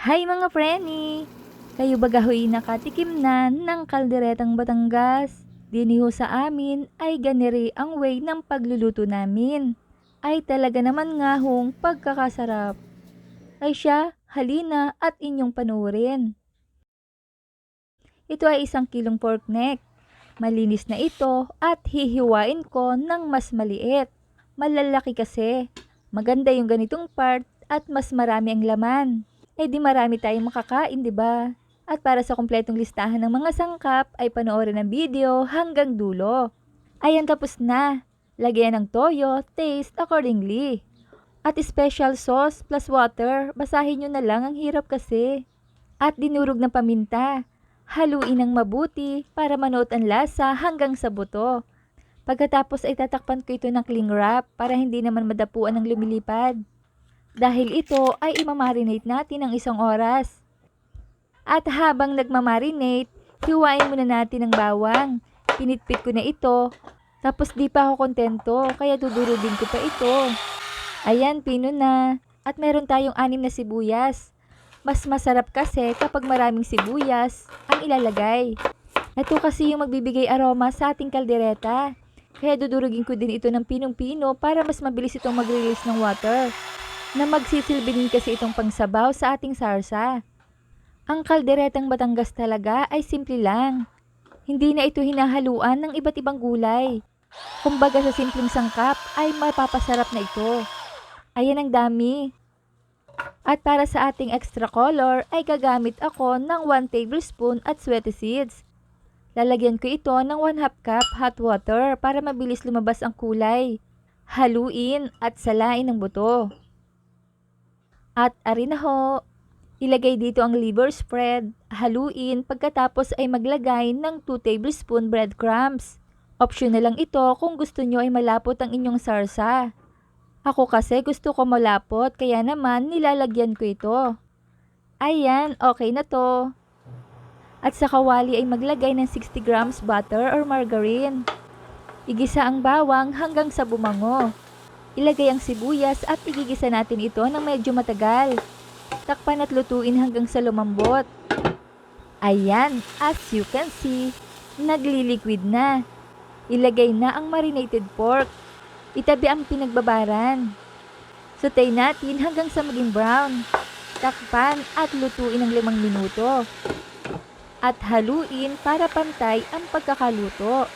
Hi mga preni! Kayo ba gahoy nakatikim na ng kalderetang Batangas? Diniho sa amin ay ganiri ang way ng pagluluto namin. Ay talaga naman nga hong pagkakasarap. Ay siya, halina at inyong panuorin. Ito ay isang kilong pork neck. Malinis na ito at hihiwain ko ng mas maliit. Malalaki kasi. Maganda yung ganitong part at mas marami ang laman. Eh di marami tayong makakain, di ba? At para sa kumpletong listahan ng mga sangkap ay panoorin ang video hanggang dulo. Ayan tapos na. Lagyan ng toyo, taste accordingly. At special sauce plus water, basahin nyo na lang ang hirap kasi. At dinurog ng paminta. Haluin ng mabuti para manood ang lasa hanggang sa buto. Pagkatapos ay tatakpan ko ito ng cling wrap para hindi naman madapuan ng lumilipad. Dahil ito ay imamarinate natin ng isang oras. At habang nagmamarinate, hiwain muna natin ang bawang. Pinitpit ko na ito. Tapos di pa ako kontento, kaya dudurugin ko pa ito. Ayan, pino na. At meron tayong anim na sibuyas. Mas masarap kasi kapag maraming sibuyas ang ilalagay. Ito kasi yung magbibigay aroma sa ating kaldereta. Kaya dudurugin ko din ito ng pinong-pino para mas mabilis itong mag-release ng water. Na magsisilbi din kasi itong pangsabaw sa ating sarsa. Ang kalderetang Batangas talaga ay simple lang. Hindi na ito hinahaluan ng iba't ibang gulay. Kumbaga sa simpleng sangkap ay mapapasarap na ito. Ayan ang dami. At para sa ating extra color ay gagamit ako ng 1 tablespoon at sweaty seeds. Lalagyan ko ito ng 1 half cup hot water para mabilis lumabas ang kulay. Haluin at salain ng buto. At arin na ho, ilagay dito ang liver spread, haluin pagkatapos ay maglagay ng 2 tablespoon breadcrumbs. Optional lang ito kung gusto nyo ay malapot ang inyong sarsa. Ako kasi gusto ko malapot kaya naman nilalagyan ko ito. Ayan, okay na to. At sa kawali ay maglagay ng 60 grams butter or margarine. Igisa ang bawang hanggang sa bumango. Ilagay ang sibuyas at igigisa natin ito ng medyo matagal. Takpan at lutuin hanggang sa lumambot. Ayan, as you can see, nagliliquid na. Ilagay na ang marinated pork. Itabi ang pinagbabaran. Sutay natin hanggang sa maging brown. Takpan at lutuin ng limang minuto. At haluin para pantay ang pagkakaluto.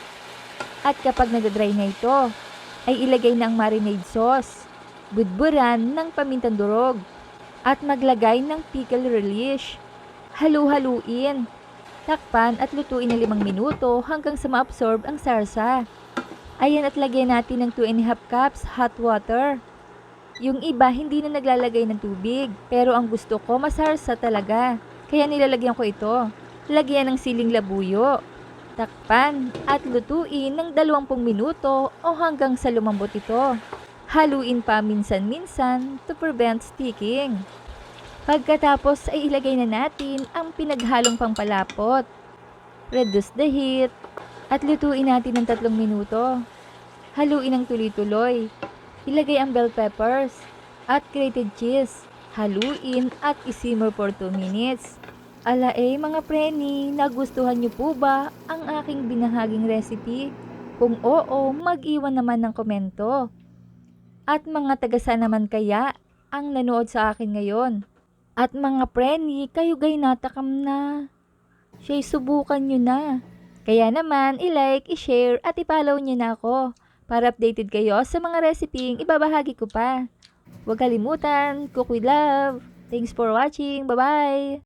At kapag nadadry na ito, ay ilagay ang marinade sauce. Budburan ng pamintang durog. At maglagay ng pickle relish. Halu-haluin. Takpan at lutuin ng limang minuto hanggang sa ma-absorb ang sarsa. Ayan at lagyan natin ng 2 and a half cups hot water. Yung iba hindi na naglalagay ng tubig, pero ang gusto ko masarsa talaga. Kaya nilalagyan ko ito. Lagyan ng siling labuyo. Takpan at lutuin ng 20 minuto o hanggang sa lumambot ito. Haluin pa minsan-minsan to prevent sticking. Pagkatapos ay ilagay na natin ang pinaghalong pampalapot. Reduce the heat at lutuin natin ng 3 minuto. Haluin ng tuloy-tuloy. Ilagay ang bell peppers at grated cheese. Haluin at isimmer for 2 minutes. Ala eh mga preni, nagustuhan niyo po ba ang aking binahaging recipe? Kung oo, mag-iwan naman ng komento. At mga tagasa naman kaya ang nanood sa akin ngayon? At mga preni, kayo gay natakam na. Siya'y subukan nyo na. Kaya naman, i-like, i-share at i-follow nyo na ako para updated kayo sa mga reseping ibabahagi ko pa. Huwag kalimutan, cook with love. Thanks for watching. Bye-bye!